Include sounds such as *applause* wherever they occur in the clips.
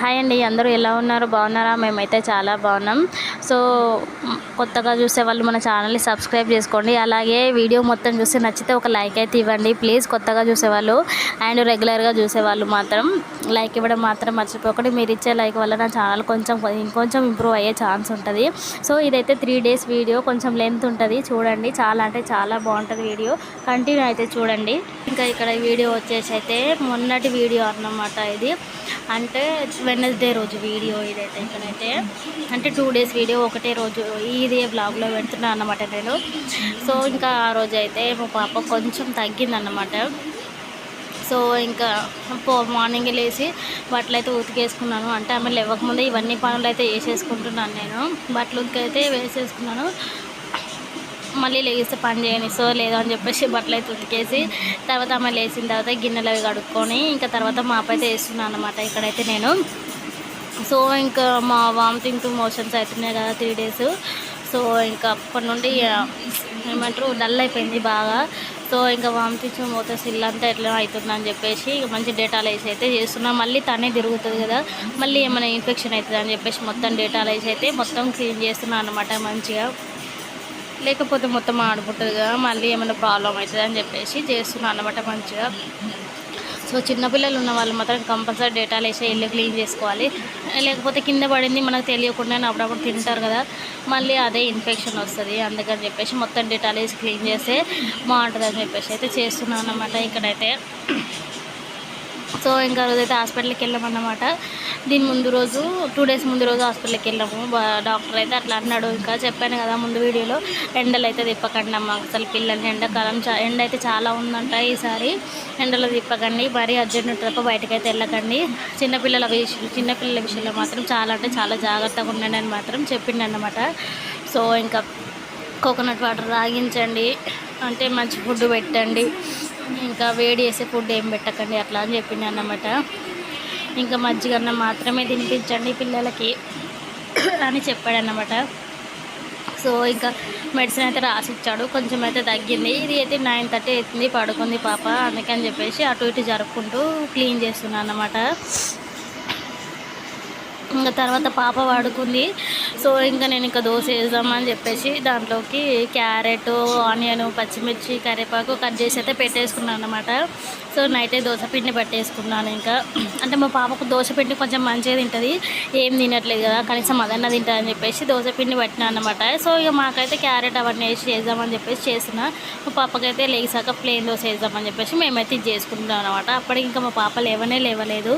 Hi అండి అందరూ ఎలా ఉన్నారు? బాగున్నారా? మేమైతే చాలా బాగున్నాం. సో కొత్తగా చూసే వాళ్ళు మన ఛానల్ని సబ్స్క్రైబ్ చేసుకోండి. అలాగే వీడియో మొత్తం చూసి నచ్చితే ఒక లైక్ అయితే ఇవ్వండి. ప్లీజ్ కొత్తగా చూసేవాళ్ళు అండ్ రెగ్యులర్గా చూసేవాళ్ళు మాత్రం లైక్ ఇవ్వడం మాత్రం మర్చిపోకండి. మీరు ఇచ్చే లైక్ వల్ల నా ఛానల్ కొంచెం ఇంకొంచెం ఇంప్రూవ్ అయ్యే ఛాన్స్ ఉంటుంది. సో ఇదైతే త్రీ డేస్ వీడియో. కొంచెం లెంత్ ఉంటుంది. చూడండి. చాలా అంటే చాలా బాగుంటుంది వీడియో. కంటిన్యూ అయితే చూడండి. ఇంకా ఇక్కడ వీడియో వచ్చేసి అయితే మొన్నటి వీడియో అన్నమాట ఇది. అంటే వెనస్డే రోజు వీడియో ఇదైతే ఇక్కడైతే అంటే టూ డేస్ వీడియో ఒకటే రోజు ఇదే బ్లాగ్లో పెడుతున్నాను అన్నమాట నేను. సో ఇంకా ఆ రోజు అయితే మా పాప కొంచెం తగ్గిందన్నమాట. సో ఇంకా పో మార్నింగ్ లేచి బట్టలు అయితే ఉతికేసుకున్నాను. అంటే ఆమె లేవకముందే ఇవన్నీ పనులు అయితే వేసేసుకుంటున్నాను నేను. బట్టలు ఉతికైతే వేసేసుకున్నాను. మళ్ళీ లేగిస్తే పని చేయని సో లేదో అని చెప్పేసి బట్టలు అయితే ఉతికేసి తర్వాత ఆమె లేచిన తర్వాత గిన్నెలు అవి కడుక్కొని ఇంకా తర్వాత మాప అయితే వేస్తున్నాను అనమాట ఇక్కడైతే నేను. సో ఇంకా మా వామిటింగ్ టు మోషన్స్ అవుతున్నాయి కదా త్రీ డేస్ సో ఇంకా అప్పటి నుండి ఏమంటారు డల్ అయిపోయింది బాగా. సో ఇంకా వామిటింగ్ మోతస్ ఇల్లంతా ఎట్లా అవుతుందని చెప్పేసి మంచి డేటాలు వేసి అయితే చేస్తున్నాం. మళ్ళీ తనే తిరుగుతుంది కదా మళ్ళీ ఏమైనా ఇన్ఫెక్షన్ అవుతుంది అని చెప్పేసి మొత్తం డేటాలు వేసి అయితే మొత్తం క్లీన్ చేస్తున్నాను అనమాట మంచిగా. లేకపోతే మొత్తం ఆడుకుంటుంది కదా మళ్ళీ ఏమైనా ప్రాబ్లం అవుతుంది అని చెప్పేసి చేస్తున్నాను అనమాట మంచిగా. సో చిన్నపిల్లలు ఉన్న వాళ్ళు మాత్రం కంపల్సరీ డేటాలు వేసి ఇల్లు క్లీన్ చేసుకోవాలి. లేకపోతే కింద పడింది మనకు తెలియకుండానే అప్పుడప్పుడు తింటారు కదా మళ్ళీ అదే ఇన్ఫెక్షన్ వస్తుంది. అందుకని చెప్పేసి మొత్తం డేటాలు వేసి క్లీన్ చేస్తే బాగుంటుంది అని చెప్పేసి అయితే చేస్తున్నాను అన్నమాట ఇక్కడైతే. సో ఇంకా రోజైతే హాస్పిటల్కి వెళ్ళామన్నమాట దీని ముందు రోజు టూ డేస్ ముందు రోజు హాస్పిటల్కి వెళ్ళాము. డాక్టర్ అయితే అట్లా అన్నాడు. ఇంకా చెప్పాను కదా ముందు వీడియోలో ఎండలు అయితే తిప్పకండి అమ్మ అసలు పిల్లల్ని ఎండాకాలం చా ఎండ అయితే చాలా ఉందంట ఈసారి. ఎండలో తిప్పకండి మరీ అర్జెంట్ తప్ప బయటకు అయితే వెళ్ళకండి చిన్నపిల్లల విషయం చిన్నపిల్లల విషయంలో మాత్రం చాలా అంటే చాలా జాగ్రత్తగా ఉండండి అని మాత్రం చెప్పిండి అనమాట సో ఇంకా కోకోనట్ వాటర్ తాగించండి. అంటే మంచి ఫుడ్ పెట్టండి. ఇంకా వేడి చేసే ఫుడ్ ఏం పెట్టకండి అట్లా అని చెప్పింది అన్నమాట. ఇంకా మజ్జిగన్న మాత్రమే తినిపించండి పిల్లలకి అని చెప్పాడన్నమాట. సో ఇంకా మెడిసిన్ అయితే రాసిచ్చాడు కొంచెం అయితే తగ్గింది. ఇది అయితే నైన్ థర్టీ అవుతుంది పడుకుంది పాప అందుకని చెప్పేసి అటు ఇటు జరుపుకుంటూ క్లీన్ చేస్తున్నాను అన్నమాట. ఇంకా తర్వాత పాప వాడుకుంది. సో ఇంకా నేను ఇంకా దోశ వేద్దామని చెప్పేసి దాంట్లోకి క్యారెట్ ఆనియన్ పచ్చిమిర్చి కరివేపాకు కట్ చేసి అయితే పెట్టేసుకున్నాను అనమాట సో నైటే దోశ పిండి పట్టేసుకున్నాను ఇంకా. అంటే మా పాపకు దోశ పిండి కొంచెం మంచిగా తింటుంది. ఏం తినట్లేదు కదా కనీసం అదన్నా తింటుంది అని చెప్పేసి దోశ పిండి పట్టినా అనమాట సో ఇక మాకైతే క్యారెట్ అవన్నీ వేసి చేద్దామని చెప్పేసి చేసిన మా పాపకైతే లేసాక ప్లేన్ దోశ వేద్దామని చెప్పేసి మేమైతే ఇది చేసుకుంటున్నాం అనమాట అప్పటికి ఇంకా మా పాప లేవనే లేవలేదు.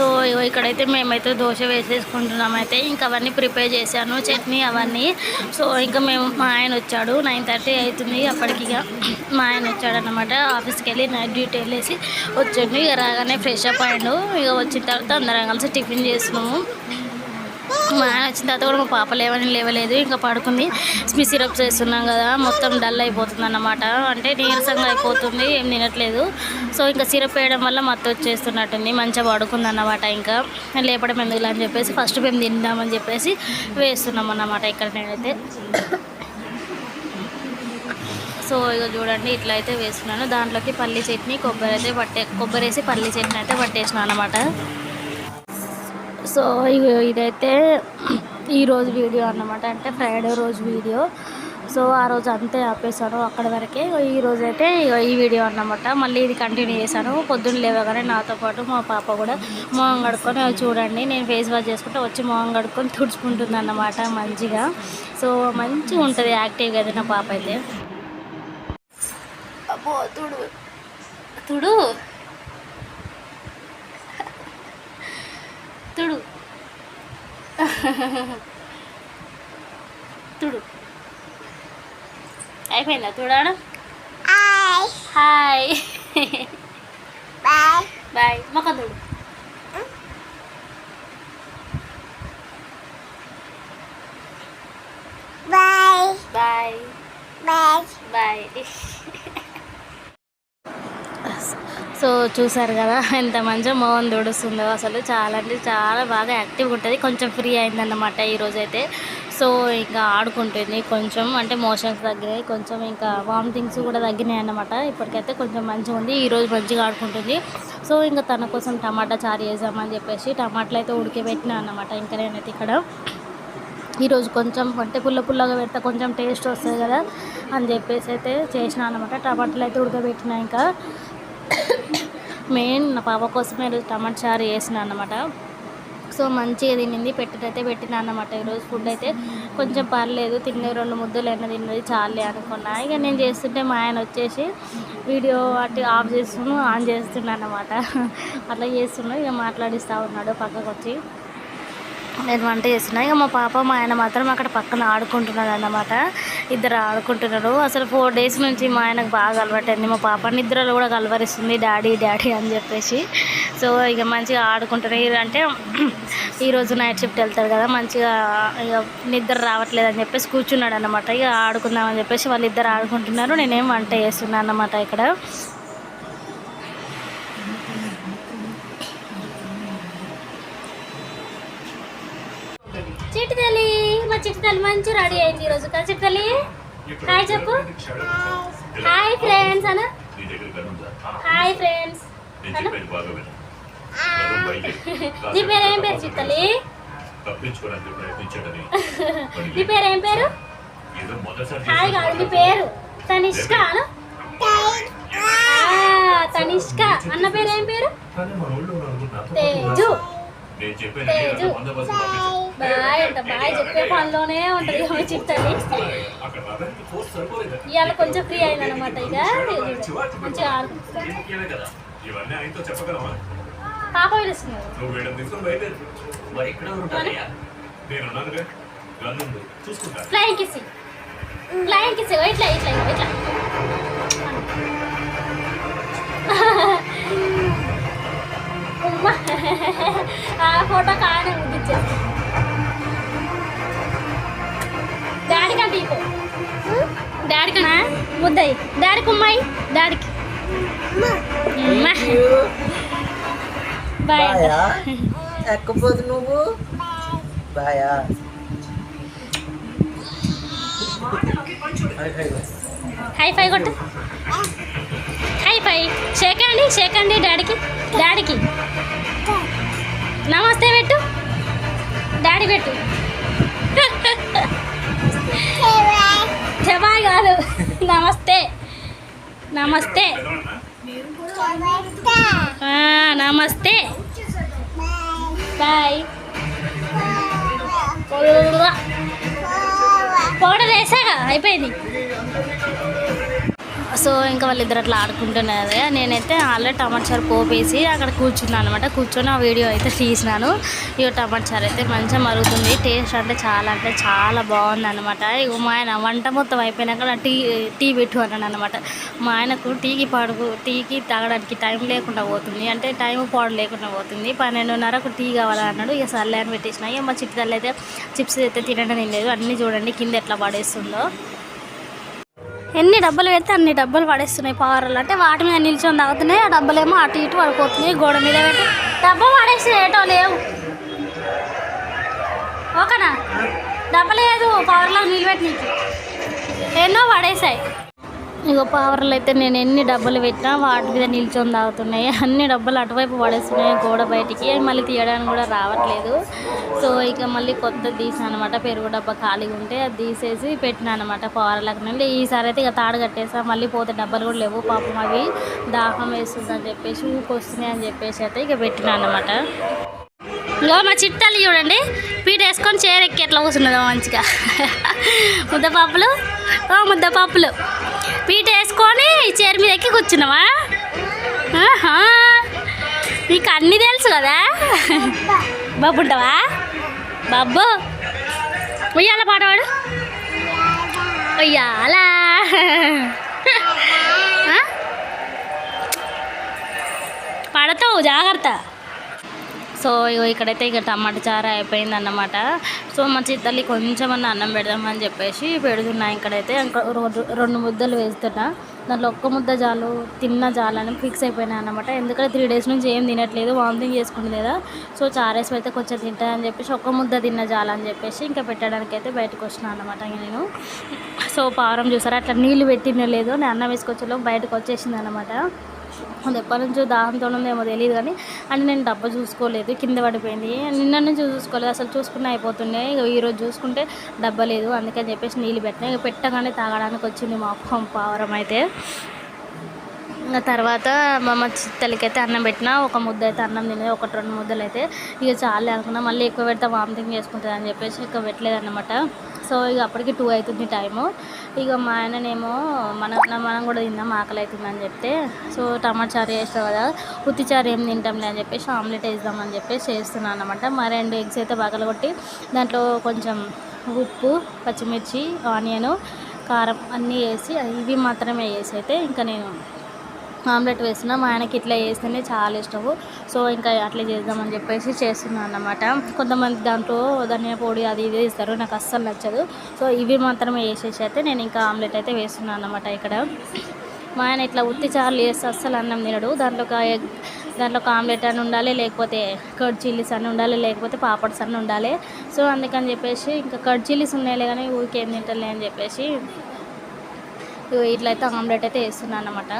సో ఇగో ఇక్కడైతే మేమైతే దోశ వేసేసుకుంటున్నాం అయితే. ఇంకా అవన్నీ ప్రిపేర్ చేశాను చట్నీ అవన్నీ. సో ఇంకా మేము మా ఆయన వచ్చాడు నైన్ థర్టీ అవుతుంది అప్పటికి ఇక మా ఆయన వచ్చాడు అనమాట ఆఫీస్కి వెళ్ళి నైట్ డ్యూటీ వెళ్ళేసి వచ్చాడు. ఇక రాగానే ఫ్రెష్ అప్ అయ్యాడు. ఇక వచ్చిన తర్వాత అందరం కలిసి టిఫిన్ చేసినాము. మా ఆయన వచ్చిన తర్వాత కూడా మా పాప లేవని లేవలేదు. ఇంకా పడుకుంది. స్మి సిరప్స్ చేస్తున్నాం కదా మొత్తం డల్ అయిపోతుంది అన్నమాట. అంటే నీరసంగా అయిపోతుంది ఏం తినట్లేదు. సో ఇంకా సిరప్ వేయడం వల్ల మత్తు వచ్చేస్తున్నట్టుంది. మంచిగా పడుకుంది అన్నమాట ఇంకా. లేపడం ఎందుకు అని చెప్పేసి ఫస్ట్ మేము తిందామని చెప్పేసి వేస్తున్నాం అన్నమాట ఇక్కడ నేనైతే. సో ఇక చూడండి ఇట్లా అయితే వేస్తున్నాను. దాంట్లోకి పల్లి చట్నీ కొబ్బరి అయితే పట్టే కొబ్బరి వేసి పల్లి చట్నీ అయితే పట్టేసినాను అనమాట సో ఇదైతే ఈరోజు వీడియో అన్నమాట. అంటే ఫ్రైడే రోజు వీడియో. సో ఆ రోజు అంతే ఆపేసాను అక్కడ వరకే. ఈ రోజు అయితే ఈ వీడియో అన్నమాట. మళ్ళీ ఇది కంటిన్యూ చేశాను. పొద్దున్న లేవగానే నాతో పాటు మా పాప కూడా మొహం కడుక్కొని చూడండి నేను ఫేస్ వాష్ చేసుకుంటే వచ్చి మొహం కడుక్కొని తుడుచుకుంటుంది అన్నమాట మంచిగా. సో మంచిగా ఉంటుంది యాక్టివ్గా అయితే నా పాప అయితే. అబ్బో తుడు తుడు. తుడు తుడు అయిపోయిందా తుడాడు హాయ్ Bye. బాయ్ మొక్క తుడు Bye. Bye Bye. Bye so చూసారు కదా ఎంత మంచిగా మోహన్ దొడుస్తుందో. అసలు చాలా అంటే చాలా బాగా యాక్టివ్గా ఉంటుంది. కొంచెం ఫ్రీ అయిందన్నమాట ఈరోజు అయితే సో ఇంకా ఆడుకుంటుంది. కొంచెం అంటే మోషన్స్ తగ్గినాయి. కొంచెం ఇంకా వామిటింగ్స్ కూడా తగ్గినాయి అన్నమాట. ఇప్పటికైతే కొంచెం మంచిగా ఉంది. ఈరోజు మంచిగా ఆడుకుంటుంది. సో ఇంకా తన కోసం టమాటా చారు చేద్దామని చెప్పేసి టమాటాలు అయితే ఉడికిపెట్టినా అన్నమాట. ఇంకా నేనైతే ఇక్కడ ఈరోజు కొంచెం అంటే పుల్ల పుల్లగా పెడితే కొంచెం టేస్ట్ వస్తుంది కదా అని చెప్పేసి అయితే చేసిన అనమాట టమాటాలు అయితే ఉడకబెట్టిన ఇంకా. మెయిన్ నా పాప కోసమే ఈరోజు టమాటా చారు చేసిన అన్నమాట. సో మంచిగా తినింది పెట్టినైతే పెట్టిన అనమాట ఈరోజు ఫుడ్ అయితే. కొంచెం పర్లేదు తిన్న రెండు ముద్దలు అయినా తిన్నది చాలే అనుకున్నా. ఇక నేను చేస్తుంటే మా ఆయన వచ్చేసి వీడియో అటు ఆఫ్ చేస్తున్నాను ఆన్ చేస్తున్నా అన్నమాట. అట్లా చేస్తున్నాడు ఇక మాట్లాడిస్తూ ఉన్నాడు పక్కకు వచ్చి నేను వంట చేస్తున్నా. ఇక మా పాప మా ఆయన మాత్రం అక్కడ పక్కన ఆడుకుంటున్నాడు అన్నమాట ఇద్దరు ఆడుకుంటున్నారు. అసలు ఫోర్ డేస్ నుంచి మా ఆయనకు బాగా అలవాటైంది. మా పాప నిద్రలో కూడా కలవరిస్తుంది. డాడీ డాడీ అని చెప్పేసి. సో ఇక మంచిగా ఆడుకుంటున్నారు అంటే ఈరోజు నైట్ షిఫ్ట్ వెళ్తారు కదా మంచిగా ఇక నిద్ర రావట్లేదు అని చెప్పేసి కూర్చున్నాడు అన్నమాట ఇక ఆడుకుందామని చెప్పేసి వాళ్ళిద్దరు ఆడుకుంటున్నారు. నేనేం వంట చేస్తున్నాను అన్నమాట ఇక్కడ. చిట్టి తల్లి మా చిట్టి తల్లి మంచి రెడీ అయింది ఈరోజు. కదా చిట్టి తల్లి? హాయ్ చెప్పు. హాయ్ ఫ్రెండ్స్ అన్న? Hi friends. నీ పేరు ఏం పేరు చిట్టి తల్లి? *laughs* నీ పేరు ఏం పేరు? హాయ్ కాదు నీ పేరు తనిష్క అను. తనిష్క. అన్న పేరు ఏం పేరు? తేజు. తేజు. బాయ్. అంట. బాయ్ చెప్పే పనిలోనే ఉంటుంది మా చిట్టి తల్లి అక్కడ రావడానికి ఫోర్స్ సరిపోలేదు. ఇవాళ కొంచెం ఫ్రీ అయిందనమాట ఇక. మంచిగా పాప పిలుస్తున్నారు. ఫ్లయింగ్ కిస్ ఫ్లయింగ్ కిస్ ఇట్లా ఇట్లా ఇట్లా ఇట్లా ఉమ్మా. ఫోటో కానే ముద్దిచ్చేసి డాడీ కంటే ఇపో డాడీ కన్నా ముద్దయి. డాడీకి. ఉమ్మాయి ఎక్కపోదు నువ్వు? బాయా. హై ఫై కొట్టు. హై ఫై. షేక్ అండి షేక్ అండి డాడీకి. డాడీకి. నమస్తే పెట్టు. డాడీ పెట్టు. జబాయ్ కాదు. నమస్తే. నమస్తే. నమస్తే. బాయ్. పౌడర్ వేసాగా అయిపోయింది. సో ఇంకా వాళ్ళిద్దరు అట్లా ఆడుకుంటున్నారు. నేనైతే ఆల్రెడీ టమాటా చారు పోపేసి అక్కడ కూర్చున్నాను అనమాట కూర్చొని ఆ వీడియో అయితే తీసినాను. ఇక టమాటా చారు అయితే మంచిగా మరుగుతుంది. టేస్ట్ అంటే చాలా అంటే చాలా బాగుంది అనమాట ఇక మా ఆయన వంట మొత్తం అయిపోయినాక టీ టీ పెట్టు అన్నాను అనమాట మా ఆయనకు టీకి పాడుకు టీకి తాగడానికి టైం లేకుండా పోతుంది. అంటే టైం పాడు లేకుండా పోతుంది. పన్నెండున్నరకు టీ కావాలన్నాడు ఇక సర్లే అని పెట్టేసిన. ఇక మా చిట్టి తల్లి అయితే చిప్స్ అయితే తినడం లేదు. అన్నీ చూడండి కింద ఎట్లా పడేస్తుందో. ఎన్ని డబ్బులు పెడితే అన్ని డబ్బులు పడేస్తున్నాయి పవర్లు అంటే వాటి మీద నిల్చొని తాగుతున్నాయి ఆ డబ్బులేమో అటు ఇటు పడిపోతున్నాయి గోడ మీద పెట్టి డబ్బు పడేసి ఏటో లేవు. ఓకేనా? డబ్బు లేదు పవర్లో నిలబెట్టి నీకు. ఎన్నో పడేసాయి. ఇగో పవర్లు అయితే నేను ఎన్ని డబ్బులు పెట్టినా వాటి మీద నిల్చొని తాగుతున్నాయి. అన్ని డబ్బులు అటువైపు పడేస్తున్నాయి గోడ బయటికి. మళ్ళీ తీయడానికి కూడా రావట్లేదు. సో ఇక మళ్ళీ కొత్త తీసాను అనమాట పెరుగు డబ్బా ఖాళీగా ఉంటే అది తీసేసి పెట్టినా అనమాట పవర్లకు నుండి ఈసారి అయితే ఇక తాడు కట్టేసా. మళ్ళీ పోతే డబ్బులు కూడా లేవు. పాపం అవి దాహం వేస్తుంది అని చెప్పేసి ఊకొస్తున్నాయి అని చెప్పేసి అయితే ఇక పెట్టిన అనమాట ఇంకో మా చిట్టాలు చూడండి. పీట వేసుకొని చీర ఎక్కి ఎట్లా కూర్చున్నదో మంచిగా. ముద్దపాపులు ముద్దపాపులు పీట వేసుకొని చీర మీద ఎక్కి కూర్చున్నావా నీకు అన్నీ తెలుసు కదా? బాబు ఉంటావా? బాబు. ఉయ్యాల పాటవాడు ఉయ్యాల. పడతావు జాగ్రత్త. సో ఇక్కడైతే ఇక టమాటా చారు అయిపోయింది అన్నమాట సో మా చిత్తల్లి కొంచెం అన్న అన్నం పెడదామని చెప్పేసి పెడుతున్నా ఇక్కడైతే. ఇంకా రో- రెండు ముద్దలు వేస్తున్నా. దాంట్లో ఒక్క ముద్ద చాలు తిన్న చాలని ఫిక్స్ అయిపోయినా అన్నమాట. ఎందుకంటే త్రీ డేస్ నుంచి ఏం తినట్లేదు వామిటింగ్ చేసుకుంది కదా. సో చారేసి అయితే కొంచెం తింటానని చెప్పేసి ఒక్క ముద్ద తిన్న చాలని చెప్పేసి ఇంకా పెట్టడానికి అయితే బయటకు వచ్చిన అనమాట నేను. సో పారం చూసారా? అట్లా నీళ్ళు పెట్టిన లేదు. నేను అన్నం వేసుకొచ్చేలో బయటకు వచ్చేసింది అనమాట అది ఎప్పటి నుంచో దాహంతో ఉందేమో తెలియదు కానీ అంటే నేను డబ్బా చూసుకోలేదు కింద పడిపోయింది. నిన్న నుంచి చూసుకోలేదు అసలు చూసుకున్న అయిపోతుండే. ఇక ఈరోజు చూసుకుంటే డబ్బా లేదు అందుకని చెప్పేసి నీళ్ళు పెట్టినా. ఇక పెట్టగానే తాగడానికి వచ్చింది మా అప్ప పావరం అయితే. ఇంకా తర్వాత మా అమ్మ చిత్తలకి అయితే అన్నం పెట్టిన ఒక ముద్ద అయితే అన్నం తినేది ఒకటి రెండు ముద్దలు అయితే. ఇక చాలే అనుకున్నా మళ్ళీ ఎక్కువ పెడితే వామిటింగ్ చేసుకుంటుంది అని చెప్పేసి ఎక్కువ పెట్టలేదు అనమాట సో ఇక అప్పటికి టూ అవుతుంది టైము. ఇక మా ఆయననేమో మనం మనం కూడా తిందాం ఆకలి అవుతుందని చెప్తే సో టమాటా చారు చేస్తాం కదా ఉత్తి చారు ఏం తింటాంలే అని చెప్పేసి ఆమ్లెట్ వేద్దామని చెప్పేసి చేస్తున్నాను అనమాట మా రెండు ఎగ్స్ అయితే పగలగొట్టి దాంట్లో కొంచెం ఉప్పు పచ్చిమిర్చి ఆనియను కారం అన్నీ వేసి ఇవి మాత్రమే వేసి అయితే ఇంకా నేను ఆమ్లెట్ వేస్తున్నా మా ఆయనకి ఇట్లా చేస్తేనే చాలా ఇష్టము. సో ఇంకా అట్లా చేద్దామని చెప్పేసి చేస్తున్నాను అన్నమాట. కొంతమంది దాంట్లో ధనియా పొడి అది ఇది ఇస్తారు నాకు అస్సలు నచ్చదు. సో ఇవి మాత్రమే వేసేసి అయితే నేను ఇంకా ఆమ్లెట్ అయితే వేస్తున్నాను అనమాట ఇక్కడ. మా ఆయన ఇట్లా ఉత్తి చారులు వేస్తే అస్సలు అన్నం తినడు. దాంట్లో ఒక ఎగ్ దాంట్లో ఒక ఆమ్లెట్ అని ఉండాలి లేకపోతే కర్డ్ చిల్లీస్ అని ఉండాలి లేకపోతే పాపడ్స్ అని ఉండాలి. సో అందుకని చెప్పేసి ఇంకా కర్డ్ చిల్లీస్ ఉన్నాయిలే కానీ ఊరికేం తింటలే అని చెప్పేసి ఇట్లయితే ఆమ్లెట్ అయితే వేస్తున్నాను అనమాట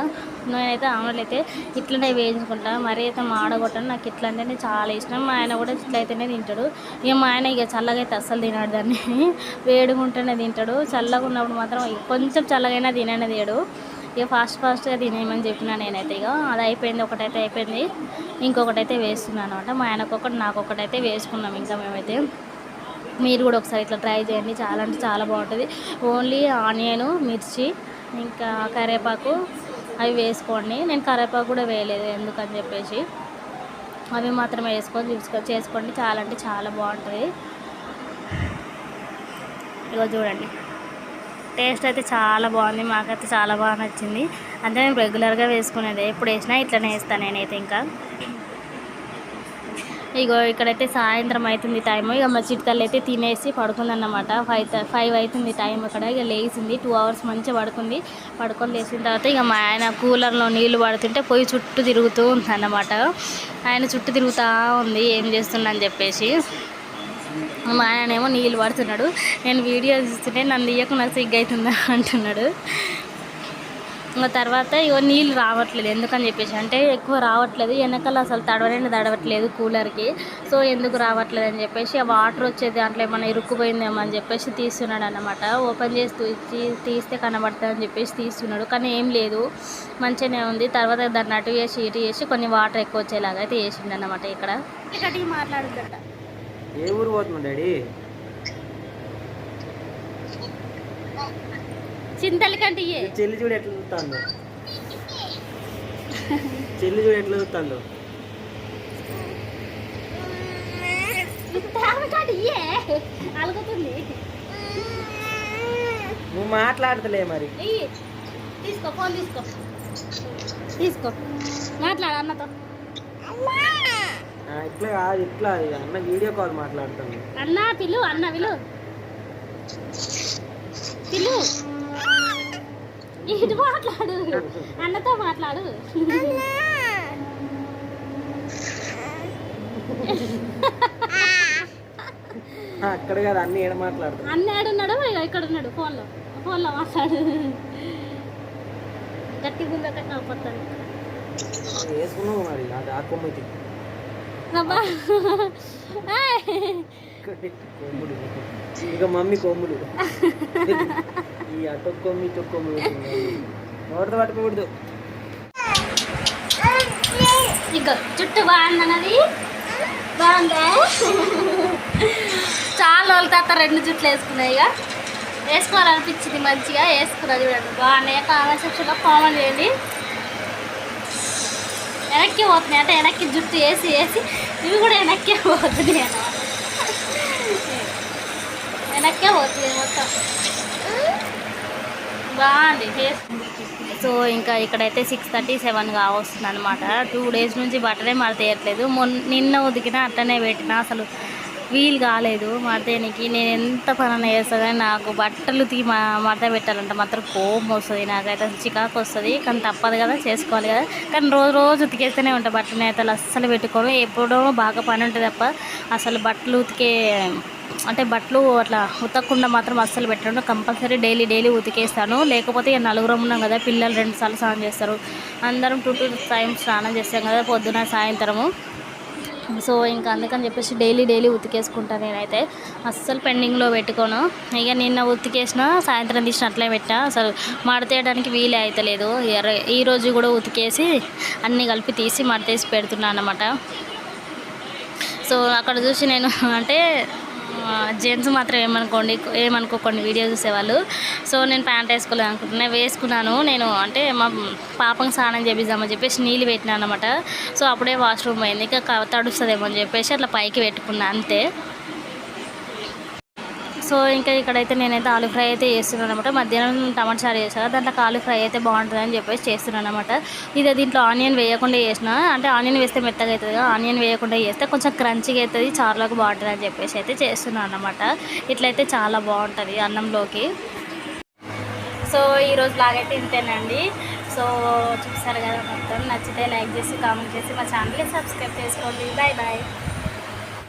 నేనైతే ఆమ్లెట్ అయితే ఇట్లనే వేయించుకుంటా. మరీ అయితే మాడగొట్టను నాకు ఇట్లా అంటేనే చాలా ఇష్టం. మా ఆయన కూడా ఇట్లయితేనే తింటాడు. ఇక మా ఆయన ఇక చల్లగా అయితే అస్సలు తినాడు దాన్ని. *laughs* వేడిగా ఉంటేనే తింటాడు. చల్లగా ఉన్నప్పుడు మాత్రం కొంచెం చల్లగైనా తిననే తీయడు ఇక ఫాస్ట్ ఫాస్ట్గా తినేయమని చెప్పిన నేనైతే ఇక. అది అయిపోయింది ఒకటైతే అయిపోయింది. ఇంకొకటైతే వేస్తున్నాను అనమాట మా ఆయనకు ఒకటి నాకు ఒకటైతే వేసుకున్నాం ఇంకా మేమైతే. మీరు కూడా ఒకసారి ఇట్లా ట్రై చేయండి. చాలా అంటే చాలా బాగుంటుంది. ఓన్లీ ఆనియన్ మిర్చి ఇంకా కరివేపాకు అవి వేసుకోండి. నేను కరివేపాకు కూడా వేయలేదు ఎందుకని చెప్పేసి. అవి మాత్రమే వేసుకొని చూసుకో చేసుకోండి. చాలా అంటే చాలా బాగుంటుంది. ఇగో చూడండి. టేస్ట్ అయితే చాలా బాగుంది. మాకైతే చాలా బాగా నచ్చింది. అంటే నేను రెగ్యులర్గా వేసుకునేది. ఎప్పుడు వేసినా ఇట్లనే వేస్తాను నేనైతే ఇంకా. ఇగో ఇక్కడైతే సాయంత్రం అవుతుంది టైం ఇక మా చిట్కల్ అయితే తినేసి పడుకుందన్నమాట. ఫైవ్ ఫైవ్ అవుతుంది టైం ఇక్కడ ఇక లేచింది. టూ అవర్స్ మంచిగా పడుకుంది. పడుకొని లేచిన తర్వాత ఇక మా ఆయన కూలర్లో నీళ్ళు పడుతుంటే పోయి చుట్టూ తిరుగుతూ ఉందన్నమాట. ఆయన చుట్టూ తిరుగుతూ ఉంది. ఏం చేస్తున్నా అని చెప్పేసి. మా ఆయనేమో నీళ్ళు పడుతున్నాడు. నేను వీడియో చూస్తుంటే నన్ను ఇయ్యకు నాకు సిగ్గు అవుతుందా అంటున్నాడు. ఇంకా తర్వాత ఇగో నీళ్ళు రావట్లేదు. ఎందుకని చెప్పేసి అంటే ఎక్కువ రావట్లేదు. వెనకాల అసలు తడవనే తడవట్లేదు కూలర్కి. సో ఎందుకు రావట్లేదు అని చెప్పేసి ఆ వాటర్ వచ్చేది దాంట్లో ఏమైనా ఇరుక్కుపోయిందేమో అని చెప్పేసి తీస్తున్నాడు అనమాట ఓపెన్ చేసి తీస్తే కనబడుతుంది అని చెప్పేసి తీస్తున్నాడు. కానీ ఏం లేదు. మంచిగానే ఉంది. తర్వాత దాన్ని అటు చేసి ఇటు చేసి కొన్ని వాటర్ ఎక్కువ వచ్చేలాగా అయితే చేసిండు అనమాట ఇక్కడ ఇక్కడ మాట్లాడుతుంట ఏ ఊరు పోతున్నావు డాడీ? చింతల కంటే చెల్లి చూడు ఎట్లా చూస్తాందో. చెల్లి చూడు ఎట్లా. అలుగుతుంది. నువ్వు మాట్లాడతలే మరి. తీసుకో ఫోన్ తీసుకో. తీసుకో. మాట్లాడు అన్నతో. ఆ, ఇట్లా కాదు ఇట్లా అన్న వీడియో కాల్ మాట్లాడుతాను అన్న పిలు అన్న పిలు. పిలు. ఇటు మాట్లాడు. అన్నతో మాట్లాడు. అక్కడ కాదు అన్ని ఏడ మాట్లాడుతాను అన్న ఏడున్నాడు ఇక్కడ ఉన్నాడు ఫోన్లో. ఫోన్లో మాట్లాడు. గట్టిగా ఉందా కనపడుతుంది వేసుకున్నావు మరి అది ఆ కొమ్మిది రబ్బా కోములు ఇక మమ్మీ కొమ్ముడు ఈ అటు కొమ్మి ఇటు కొమ్ములు ఎవరితో పట్టుకోకూడదు? ఇక జుట్టు బాగుందన్నది? బాగుందా? చాలా రోజుల తర్వాత రెండు జుట్లు వేసుకున్నాయి ఇక వేసుకోవాలనిపించింది మంచిగా వేసుకున్నది చూడండి. బాగున్నాయి? కామెంట్ సెక్షన్లో కామెంట్ చేయండి. వెనక్కి పోతున్నాయి. అంటే వెనక్కి జుట్టు వేసి వేసి ఇవి కూడా వెనక్కి పోతున్నాయి అన్నమాట. వెనక్కే పోతుంది మొత్తం. బాగుంది ఫేస్ సో ఇంకా ఇక్కడైతే సిక్స్ థర్టీ సెవెన్ కావస్తుంది అనమాట టూ డేస్ నుంచి బట్టనే మడతేయట్లేదు మొన్న నిన్న ఉతికినా అట్టనే పెట్టిన. అసలు వీలు కాలేదు మడతేయనికి నేను ఎంత పని చేస్తుంది నాకు బట్టలు ఉతికి మ మడత పెట్టాలంటే మాత్రం కోపం వస్తుంది. నాకైతే అసలు చికాకు వస్తుంది. కానీ తప్పదు కదా చేసుకోవాలి కదా. కానీ రోజు రోజు ఉతికేస్తూనే ఉంటాయి బట్టలు. నేతలు అస్సలు పెట్టుకోను. ఎప్పుడో బాగా పని ఉంటుంది తప్ప అసలు బట్టలు ఉతికే అంటే బట్టలు అట్లా ఉతకకుండా మాత్రం అస్సలు పెట్టడం కంపల్సరీ డైలీ డైలీ ఉతికేస్తాను. లేకపోతే ఇక నలుగురం ఉన్నాం కదా పిల్లలు రెండు సార్లు స్నానం చేస్తారు. అందరం టూ టూ టైమ్స్ స్నానం చేస్తాం కదా పొద్దున సాయంత్రము. సో ఇంకా అందుకని చెప్పేసి డైలీ డైలీ ఉతికేసుకుంటాను నేనైతే. అస్సలు పెండింగ్లో పెట్టుకోను. ఇక నిన్న ఉతికేసిన సాయంత్రం తీసిన అట్లే పెట్టా. అసలు మడతేయడానికి వీలే అవుతలేదు ఈరోజు ఈ రోజు కూడా ఉతికేసి అన్నీ కలిపి తీసి మడతేసి పెడుతున్నాను అన్నమాట. సో అక్కడ చూసి నేను అంటే జెంట్స్ మాత్రం ఏమనుకోండి ఏమనుకోకండి వీడియో చూసేవాళ్ళు. సో నేను ప్యాంట్ వేసుకోలేదు అనుకుంటున్నా వేసుకున్నాను. నేను అంటే మా పాపం స్నానం చేపిద్దామని చెప్పేసి నీళ్ళు పెట్టినాను అనమాట సో అప్పుడే వాష్రూమ్ పోయింది. ఇంకా తడుస్తుందేమో అని చెప్పేసి అట్లా పైకి పెట్టుకున్నా అంతే. సో ఇంకా ఇక్కడైతే నేనైతే ఆలు ఫ్రై అయితే చేస్తున్నాను అనమాట మధ్యాహ్నం టమాటా చారు చేశాను దాంట్లో ఆలు ఫ్రై అయితే బాగుంటుంది అని చెప్పేసి చేస్తున్నాను అనమాట ఇది దీంట్లో ఆనియన్ వేయకుండా చేసిన అంటే ఆనియన్ వేస్తే మెత్తగా అవుతుంది కదా ఆనియన్ వేయకుండా చేస్తే కొంచెం క్రంచిగా అవుతుంది చారులోకి బాగుంటుంది అని చెప్పేసి అయితే చేస్తున్నాను అనమాట ఇట్లయితే చాలా బాగుంటుంది అన్నంలోకి. సో ఈరోజు లాగైతే ఇంతేనండి. సో చూసారు కదా మొత్తం. నచ్చితే లైక్ చేసి కామెంట్ చేసి మా ఛానల్ని సబ్స్క్రైబ్ చేసుకోండి. Bye bye